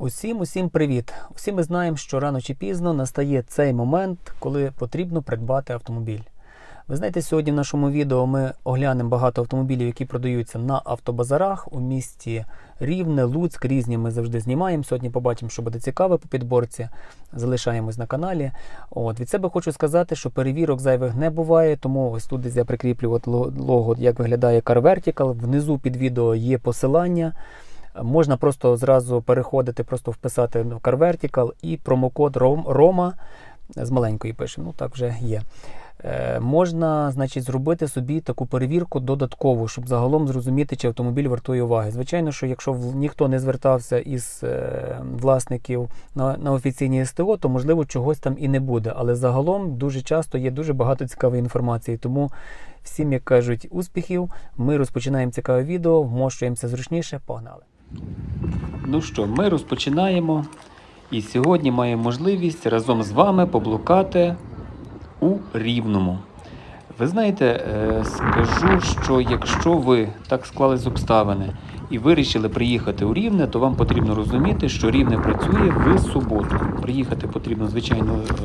Усім, усім привіт! Усі ми знаємо, що рано чи пізно настає цей момент, коли потрібно придбати автомобіль. Ви знаєте, сьогодні в нашому відео ми оглянемо багато автомобілів, які продаються на автобазарах у місті Рівне, Луцьк. Різні ми завжди знімаємо. Сьогодні побачимо, що буде цікаве по підборці. Залишаємось на каналі. От від себе хочу сказати, що перевірок зайвих не буває, тому ось тут я прикріплю от лого, як виглядає Car Vertical. Внизу під відео є посилання. Можна просто зразу переходити, просто вписати в Car Vertical і промокод Ром- Рома з маленької пишемо, ну так вже є. Е, можна, значить, зробити собі таку перевірку додаткову, щоб загалом зрозуміти, чи автомобіль вартує уваги. Звичайно, що якщо ніхто не звертався із е, власників на, на офіційні СТО, то можливо чогось там і не буде. Але загалом дуже часто є дуже багато цікавої інформації. Тому всім, як кажуть, успіхів. Ми розпочинаємо цікаве відео, вмощуємося зручніше. Погнали! Ну що, ми розпочинаємо. І сьогодні маємо можливість разом з вами поблукати у Рівному. Ви знаєте, е, скажу, що якщо ви так склались обставини і вирішили приїхати у Рівне, то вам потрібно розуміти, що Рівне працює в суботу. Приїхати потрібно, звичайно, е,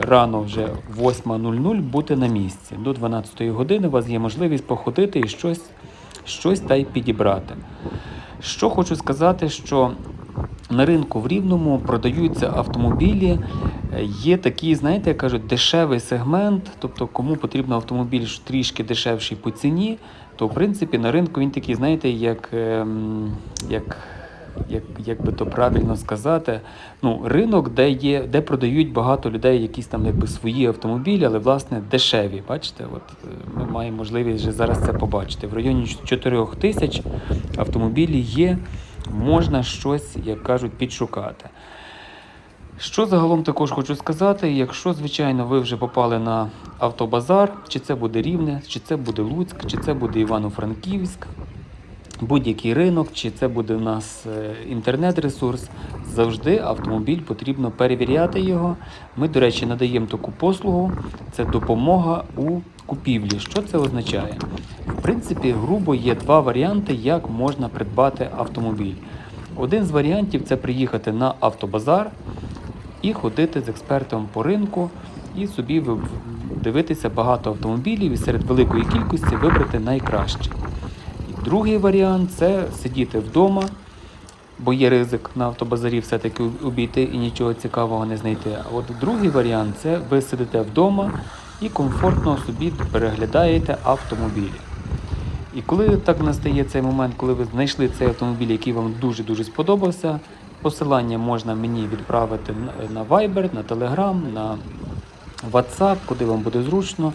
рано вже 8.00 бути на місці. До 12 години у вас є можливість походити і щось, щось та й підібрати. Що хочу сказати, що на ринку в Рівному продаються автомобілі. Є такий, знаєте, як кажуть, дешевий сегмент, тобто кому потрібен автомобіль трішки дешевший по ціні, то в принципі на ринку він такий, знаєте, як, ем, як, як, як би то правильно сказати, ну, ринок, де є, де продають багато людей якісь там якби свої автомобілі, але власне дешеві. Бачите, от е, ми маємо можливість вже зараз це побачити. В районі 4 тисяч автомобілів є, можна щось, як кажуть, підшукати. Що загалом також хочу сказати, якщо, звичайно, ви вже попали на автобазар, чи це буде Рівне, чи це буде Луцьк, чи це буде Івано-Франківськ, будь-який ринок, чи це буде у нас е, інтернет-ресурс, завжди автомобіль потрібно перевіряти його. Ми, до речі, надаємо таку послугу, це допомога у купівлі. Що це означає? В принципі, грубо є два варіанти, як можна придбати автомобіль. Один з варіантів це приїхати на автобазар і ходити з експертом по ринку і собі дивитися багато автомобілів і серед великої кількості вибрати найкращий. Другий варіант це сидіти вдома, бо є ризик на автобазарі все-таки обійти і нічого цікавого не знайти. А от другий варіант це ви сидите вдома і комфортно собі переглядаєте автомобілі. І коли так настає цей момент, коли ви знайшли цей автомобіль, який вам дуже-дуже сподобався, посилання можна мені відправити на Viber, на Telegram, на WhatsApp, куди вам буде зручно.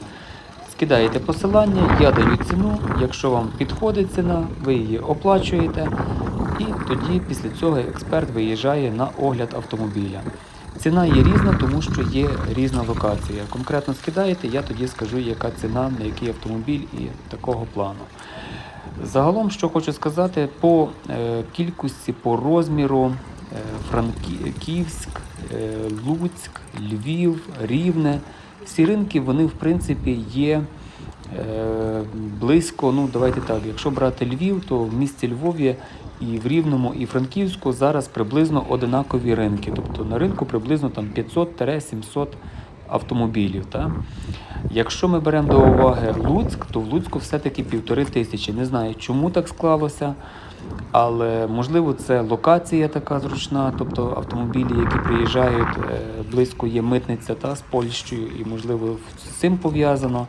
Скидаєте посилання, я даю ціну. Якщо вам підходить ціна, ви її оплачуєте, і тоді після цього експерт виїжджає на огляд автомобіля. Ціна є різна, тому що є різна локація. Конкретно скидаєте, я тоді скажу, яка ціна, на який автомобіль і такого плану. Загалом, що хочу сказати, по е, кількості, по розміру е, Франківськ, е, Луцьк, Львів, Рівне. Всі ринки, вони в принципі є е, близько. Ну, давайте так, якщо брати Львів, то в місті Львові і в Рівному, і Франківську зараз приблизно одинакові ринки. Тобто на ринку приблизно там 500-700 автомобілів. Та? Якщо ми беремо до уваги Луцьк, то в Луцьку все-таки півтори тисячі. Не знаю, чому так склалося, але можливо це локація така зручна, тобто автомобілі, які приїжджають, е, близько є митниця та з Польщею, і можливо з цим пов'язано.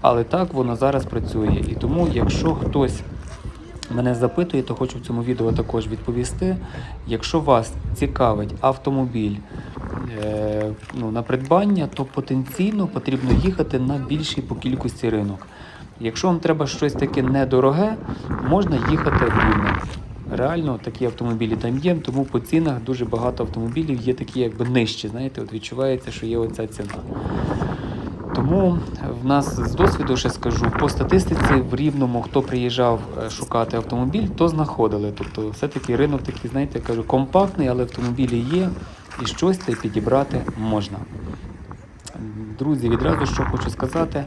Але так воно зараз працює. І тому, якщо хтось мене запитує, то хочу в цьому відео також відповісти. Якщо вас цікавить автомобіль е, ну, на придбання, то потенційно потрібно їхати на більший по кількості ринок. Якщо вам треба щось таке недороге, можна їхати в Рівне. Реально такі автомобілі там є, тому по цінах дуже багато автомобілів є такі якби нижчі. Знаєте, от відчувається, що є оця ціна. Тому в нас з досвіду ще скажу, по статистиці в рівному, хто приїжджав е, шукати автомобіль, то знаходили. Тобто все-таки ринок такий, знаєте, кажу, компактний, але автомобілі є і щось й підібрати можна. Друзі, відразу що хочу сказати.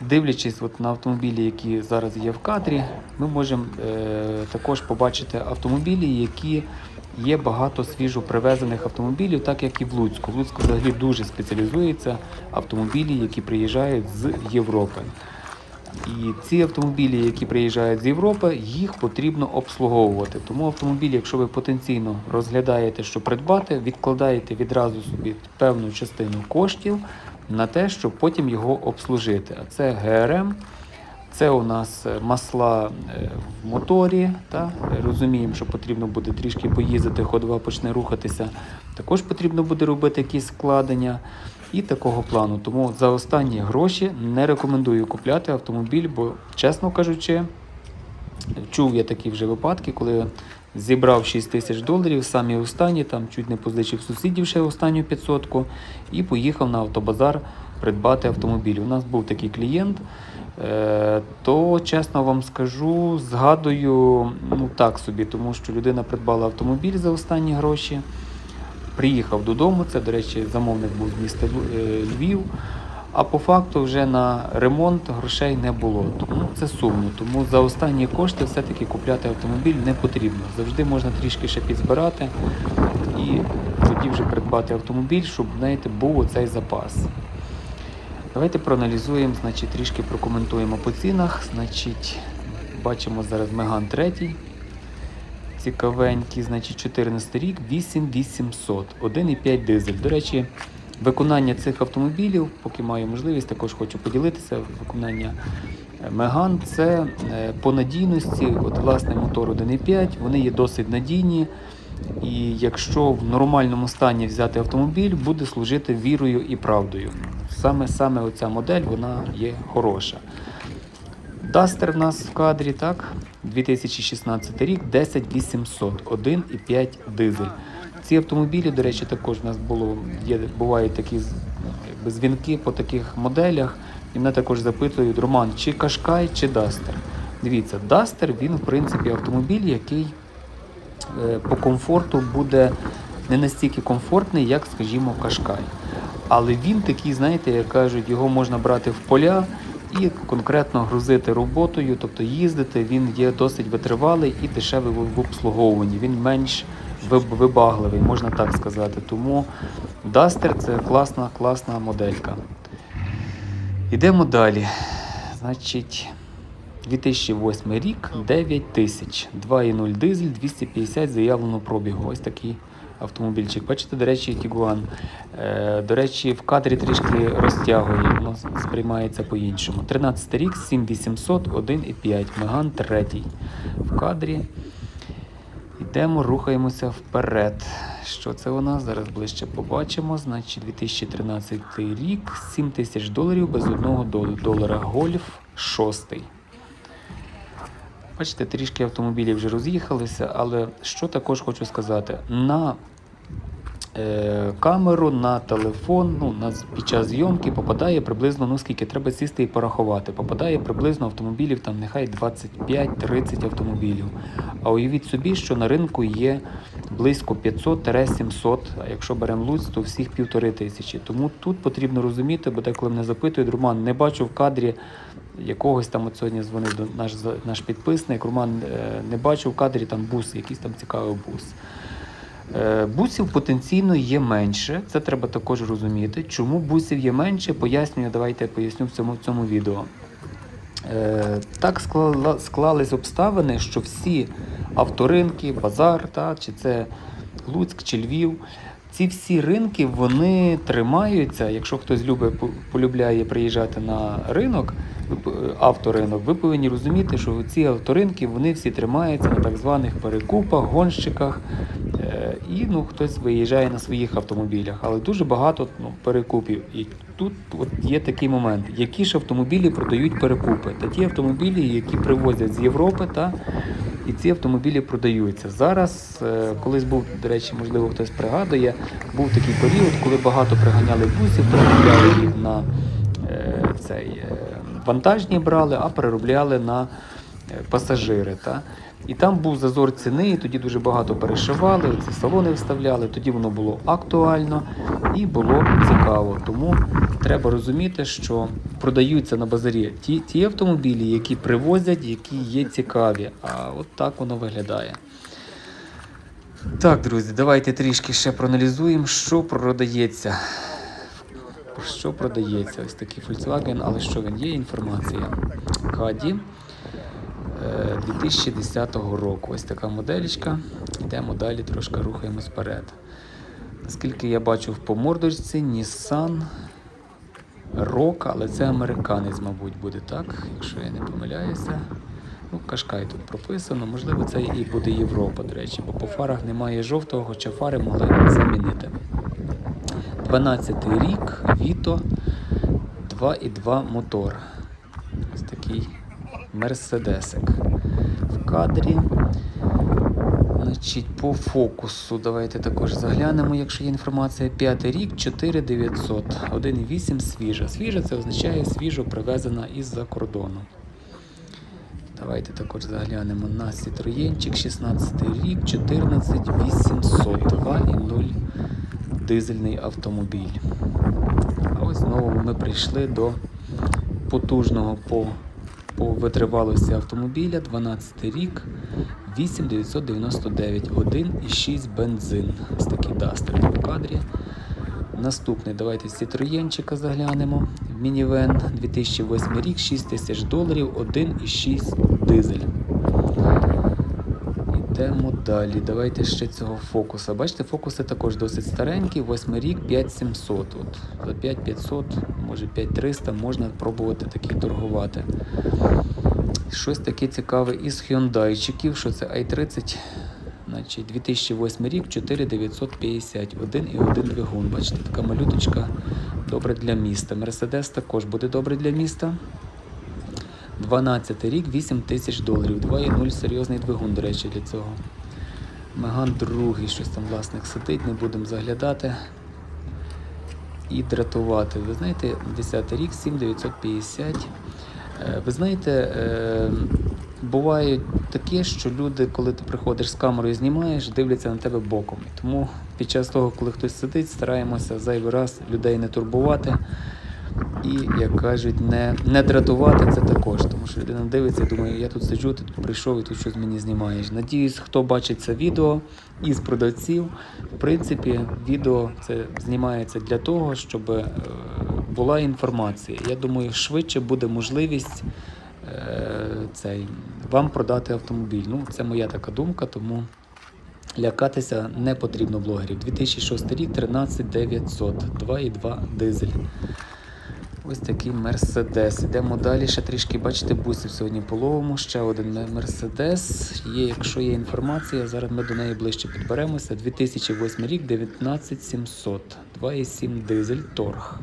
Дивлячись от на автомобілі, які зараз є в кадрі, ми можемо е, також побачити автомобілі, які є багато свіжо привезених автомобілів, так як і в Луцьку. В Луцьку взагалі дуже спеціалізуються автомобілі, які приїжджають з Європи. І ці автомобілі, які приїжджають з Європи, їх потрібно обслуговувати. Тому автомобіль, якщо ви потенційно розглядаєте, що придбати, відкладаєте відразу собі певну частину коштів на те, щоб потім його обслужити. А це ГРМ, це у нас е, масла е, в моторі. Та? Розуміємо, що потрібно буде трішки поїздити, ходова почне рухатися. Також потрібно буде робити якісь складення і такого плану. Тому за останні гроші не рекомендую купляти автомобіль, бо, чесно кажучи, чув я такі вже випадки, коли зібрав 6 тисяч доларів, самі останні, там чуть не позичив сусідів ще останню 500 і поїхав на автобазар придбати автомобіль. У нас був такий клієнт. Е, То чесно вам скажу, згадую ну так собі, тому що людина придбала автомобіль за останні гроші. Приїхав додому, це, до речі, замовник був з міста е, Львів. А по факту вже на ремонт грошей не було. Тому це сумно. Тому за останні кошти все-таки купляти автомобіль не потрібно. Завжди можна трішки ще підзбирати і тоді вже придбати автомобіль, щоб знаєте, був оцей запас. Давайте проаналізуємо, значить, трішки прокоментуємо по цінах. Значить, бачимо зараз Меган 3. Цікавенький, значить, 14 рік, 8800, 1,5 дизель. До речі, виконання цих автомобілів, поки маю можливість, також хочу поділитися. Виконання е, Меган це е, по надійності, от власне мотор 1,5, вони є досить надійні. І якщо в нормальному стані взяти автомобіль, буде служити вірою і правдою. Саме саме оця модель вона є хороша. Дастер в нас в кадрі, так? 2016 рік, 10800, 1,5 дизель. Ці автомобілі, до речі, також в нас було, є, бувають такі дзвінки по таких моделях. І мене також запитують, Роман, чи Кашкай, чи Дастер. Дивіться, Дастер, він, в принципі, автомобіль, який е, по комфорту буде не настільки комфортний, як, скажімо, Кашкай. Але він такий, знаєте, як кажуть, його можна брати в поля і конкретно грузити роботою, тобто їздити, він є досить витривалий і дешевий в обслуговуванні. Він менш вибагливий, можна так сказати. Тому Duster це класна, класна моделька. Йдемо далі. Значить, 2008 рік, 9 тисяч, 2,0 дизель, 250 заявлено пробігу. Ось такий автомобільчик. Бачите, до речі, Тігуан. Е, до речі, в кадрі трішки розтягує, воно сприймається по-іншому. 13 рік, 7800, 1,5, Меган 3. В кадрі. Йдемо, рухаємося вперед. Що це у нас? Зараз ближче побачимо. Значить, 2013 рік, 7 тисяч доларів без одного долара. Гольф 6. Бачите, трішки автомобілів вже роз'їхалися, але що також хочу сказати. На е, камеру, на телефон, ну, на, під час зйомки попадає приблизно, ну скільки треба сісти і порахувати. Попадає приблизно автомобілів, там нехай 25-30 автомобілів. А уявіть собі, що на ринку є близько 500-700, а якщо беремо Луць, то всіх півтори тисячі. Тому тут потрібно розуміти, бо деколи мене запитують, Роман, не бачу в кадрі якогось там от сьогодні дзвонив до наш, наш підписник. Роман е, не бачу в кадрі там бус, якийсь там цікавий бус. Е, Бусів потенційно є менше, це треба також розуміти. Чому бусів є менше, пояснюю, давайте я поясню в цьому, в цьому відео. Е, Так склались обставини, що всі авторинки, базар, та, чи це Луцьк чи Львів, ці всі ринки вони тримаються. Якщо хтось любить, полюбляє приїжджати на ринок, авторинок, ви повинні розуміти, що ці авторинки вони всі тримаються на так званих перекупах, гонщиках. Е, І ну, хтось виїжджає на своїх автомобілях, але дуже багато ну, перекупів. І тут от є такий момент, які ж автомобілі продають перекупи. Та ті автомобілі, які привозять з Європи, та і ці автомобілі продаються. Зараз, е, колись був, до речі, можливо, хтось пригадує, був такий період, коли багато приганяли бусів, переробляли їх на е, цей вантажні брали, а переробляли на е, пасажири. Та? І там був зазор ціни, і тоді дуже багато перешивали, ці салони вставляли, тоді воно було актуально і було цікаво. Тому треба розуміти, що продаються на базарі ті, ті автомобілі, які привозять, які є цікаві. А от так воно виглядає. Так, друзі, давайте трішки ще проаналізуємо, що продається. Що продається? Ось такий Volkswagen, але що він є? Інформація. Каді е, 2010 року. Ось така моделічка. Йдемо далі, трошки рухаємось вперед. Наскільки я бачу по мордочці, Nissan Rock, але це американець, мабуть, буде так, якщо я не помиляюся. Ну, Кашкай тут прописано, можливо, це і буде Європа, до речі, бо по фарах немає жовтого, хоча фари могли замінити. 12 рік, Vito 2,2 мотор. Ось такий мерседесик. В кадрі. Значить, по фокусу давайте також заглянемо, якщо є інформація. 5 рік, 4900, 1,8 свіжа. Свіжа це означає свіжо привезена із-за кордону. Давайте також заглянемо на Citroenчик 16 рік, 14800, 2,0 дизельний автомобіль. А ось знову ми прийшли до потужного по, по витривалості автомобіля 12 рік, 8999, 1,6 бензин. Ось такий дастер в кадрі. Наступний, давайте з Citroenчика заглянемо. Мінівен 2008 рік, 6 тисяч доларів, 1,6 дизель. Йдемо далі. Давайте ще цього фокуса. Бачите, фокуси також досить старенькі. 8 рік 5700. От за 5500, може 5300 можна пробувати такі торгувати. Щось таке цікаве із Hyundaiчиків, що це i30. Значить, 2008 рік 4950, 1,1 двигун. Бачите, така малюточка добре для міста. Мерседес також буде добре для міста. 12 рік, 8 тисяч доларів. 2,0 серйозний двигун, до речі, для цього. Меган другий, щось там власник сидить, не будемо заглядати і дратувати. Ви знаєте, 10 рік, 7950. Е, Ви знаєте, е, буває таке, що люди, коли ти приходиш з камерою, і знімаєш, дивляться на тебе боком. Тому під час того, коли хтось сидить, стараємося зайвий раз людей не турбувати. І, як кажуть, не, не дратувати це також, тому що людина дивиться і думає, я тут сиджу, ти тут прийшов і тут щось мені знімаєш. Надіюсь, хто бачить це відео із продавців. В принципі, відео це знімається для того, щоб е, була інформація. Я думаю, швидше буде можливість е, цей, вам продати автомобіль. Ну, це моя така думка, тому. Лякатися не потрібно блогерів. 2006 рік 13900, 2,2 дизель. Ось такий Мерседес. Йдемо далі. Ще трішки, бачите, бусів сьогодні половимо. Ще один Мерседес. Є, якщо є інформація, зараз ми до неї ближче підберемося. 2008 рік 19700, 2,7 дизель торг.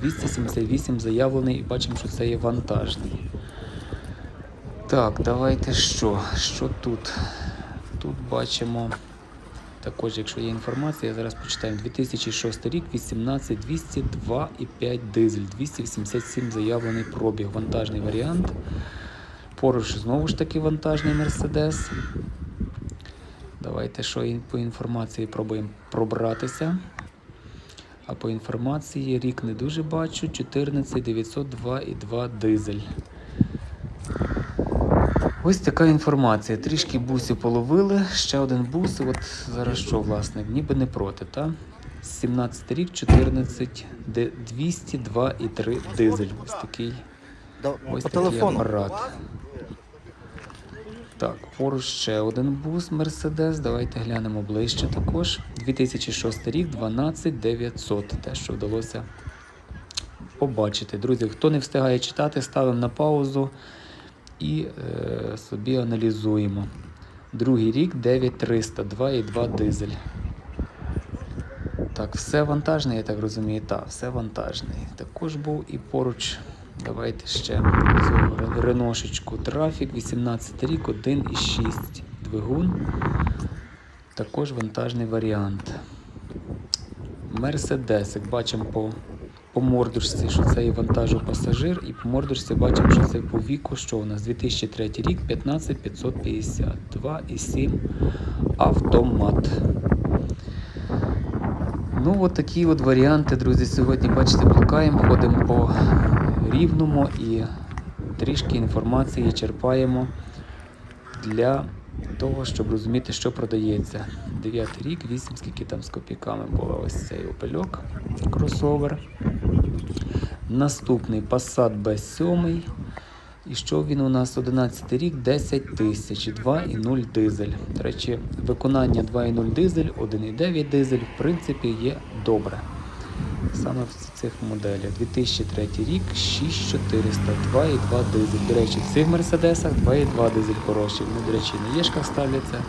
278 заявлений і бачимо, що це є вантажний. Так, давайте що? Що тут? Тут бачимо. Також, якщо є інформація, зараз почитаємо 2006 рік, 18 200, 2,5 дизель, 287 заявлений пробіг, вантажний варіант. Поруч знову ж таки вантажний Мерседес. Давайте що по інформації пробуємо пробратися. А по інформації рік не дуже бачу. 14 902 і 2 дизель. Ось така інформація. Трішки бусів половили. Ще один бус. От зараз що, власник? Ніби не проти, та? 17 рік, 14, де 202 і 3 дизель. Ось такий, ось по такий апарат. Так, поруч ще один бус Мерседес. Давайте глянемо ближче також. 2006 рік, 12 900. Те, що вдалося побачити. Друзі, хто не встигає читати, ставимо на паузу і е, собі аналізуємо. Другий рік 9300, 2,2 дизель. Так, все вантажне, я так розумію. Так, все вантажний. Також був і поруч. Давайте ще ре- реношечку. Трафік, 18 рік, 1,6 двигун. Також вантажний варіант. Мерседес, як бачимо по по мордочці, що це і вантажопасажир, і по мордочці бачимо, що це по віку, що у нас 2003 рік 15550, 2,7 автомат. Ну, от такі от варіанти, друзі, сьогодні, бачите, блукаємо, ходимо по рівному і трішки інформації черпаємо для того, щоб розуміти, що продається. 9 рік, 8, скільки там з копійками було ось цей опельок, кросовер. Наступний Passat B7. І що він у нас 11 рік, 10 тисяч, 2,0 дизель. До речі, виконання 2,0 дизель, 1,9 дизель, в принципі, є добре. Саме в цих моделях. 2003 рік, 6400, 2,2 дизель. До речі, в цих мерседесах 2,2 дизель хороші. Вони, до речі, на єшках ставляться.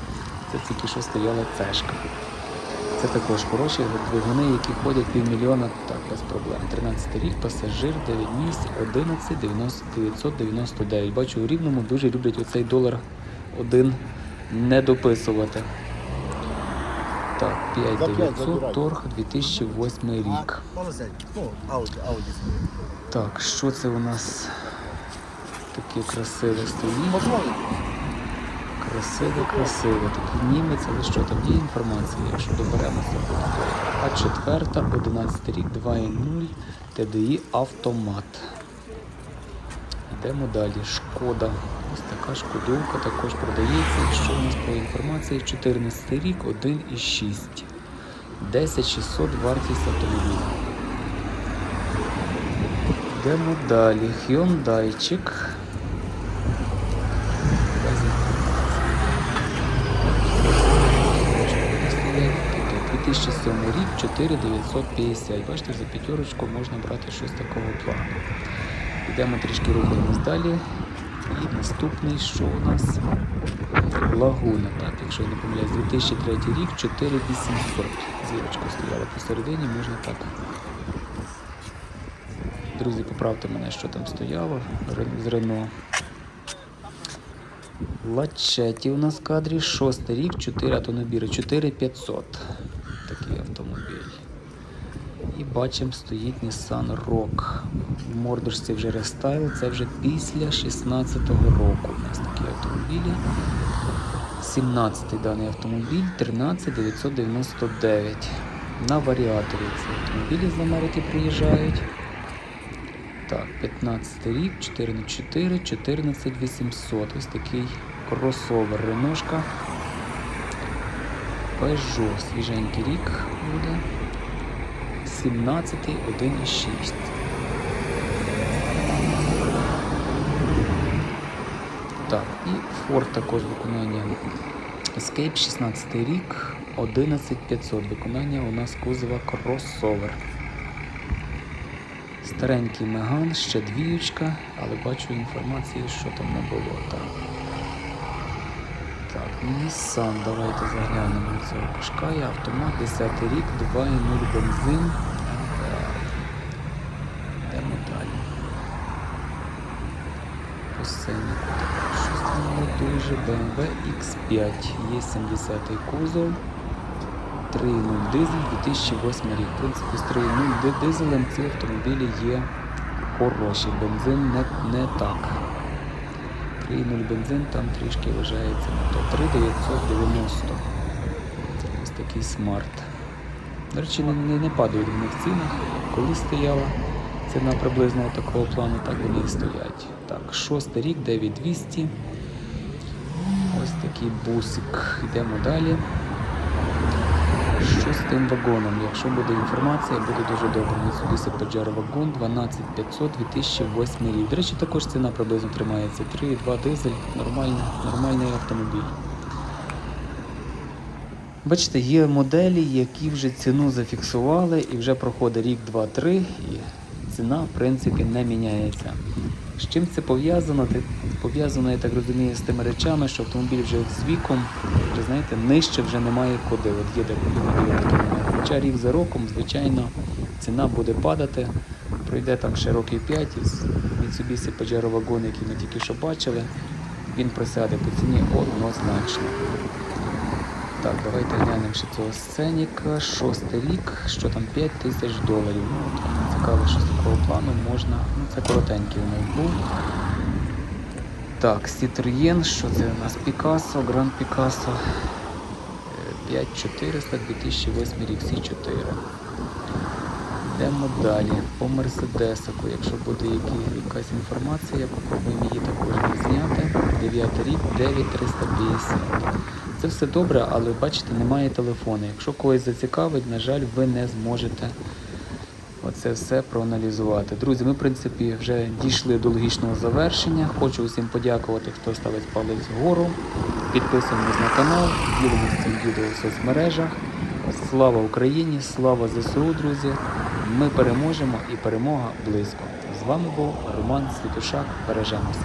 Це тільки що стояла цешка. Це також хороші двигуни, які ходять півмільйона, так, без проблем. 13 рік, пасажир, 9 місць, 11 90, 999. Бачу, у Рівному дуже люблять оцей долар один не дописувати. Так, 5900, торг 2008 рік. Ну. Так, що це у нас таке красиве стоїть? Красиве, красиве. Такий німець, але що там є інформація, якщо доберемося. А четверта, 11 рік, 2.0, TDI автомат. Йдемо далі. Шкода. Ось така шкодовка також продається. Що у нас по інформації? 14 рік, 1,6. 10600 вартість автомобіля. Йдемо далі. Hyundaiчик. Тобто 2007 рік 4950. Бачите, за п'ятерочку можна брати щось такого плану. Йдемо трішки рухаємось далі. І наступний, що у нас? Лагуна, так, якщо я не помиляюсь, 2003 рік 4800. Зірочка стояла посередині, можна так. Друзі, поправте мене, що там стояло з Рено. Лачеті у нас в кадрі, шостий рік, 4 автомобілі, 4500. Такий автомобіль. І бачимо, стоїть Nissan Rock. Мордочці вже рестайл, це вже після 16-го року. У нас такі автомобілі. 17-й даний автомобіль 13999. На варіаторі ці автомобілі з Америки приїжджають. Так, 15 рік, 4 на 4 14800. Ось такий кросовер Реношка. Peugeot, свіженький рік буде. 17 1,6. Так, і Ford також виконання Escape 16 рік, 11500. Виконання у нас кузова кросовер. Старенький Меган, ще двіючка, але бачу інформації, що там не було. Так, так Nissan, давайте заглянемо цього Кашкая. Автомат 10 рік, 2,0 бензин. Йдемо далі. По там не дуже. BMW X5, є 70-й кузов. 3.0 дизель 2008 рік. В принципі, з 3.0 дизелем ці автомобілі є хороші. Бензин не, не так. 3.0 бензин там трішки вважається на то. 3.990. Ось такий смарт. До речі, не, не, не падають в цінах. Коли стояла ціна приблизно такого плану, так вони і стоять. Так, шостий рік, 9200. Ось такий бусик. Йдемо далі. Що з тим вагоном? Якщо буде інформація, буде дуже добре. Mitsubishi Pajero вагон 12500 2008 рік. До речі, також ціна приблизно тримається. 3,2 дизель, нормальний, нормальний автомобіль. Бачите, є моделі, які вже ціну зафіксували і вже проходить рік, два, три, і ціна, в принципі, не міняється. З чим це пов'язано? Пов'язано, я так розумію, з тими речами, що автомобіль вже з віком, вже знаєте, нижче вже немає куди. От є де моменти. Хоча рік за роком, звичайно, ціна буде падати. Пройде там ще років 5 із Mitsubishi Pajero вагон, який ми тільки що бачили, він просяде по ціні однозначно. Так, давайте глянемо ще цього сценіка. Шостий рік, що там 5 тисяч доларів. Ну, цікаво, що з такого плану можна. Ну, це коротенький у нас був. Так, Citroën, що це у нас Grand Picasso. Е, 5400, 2008 рік, всі 4. Йдемо далі. По Мерседесику, якщо буде якась інформація, попробуємо її також зняти. 9 рік, 9350. Це все добре, але бачите, немає телефону. Якщо когось зацікавить, на жаль, ви не зможете оце все проаналізувати. Друзі, ми, в принципі, вже дійшли до логічного завершення. Хочу усім подякувати, хто ставить палець вгору. Підписуємось на канал, ділимось цим відео в соцмережах. Слава Україні! Слава ЗСУ, друзі! Ми переможемо і перемога близько. З вами був Роман Світушак. Бережемося.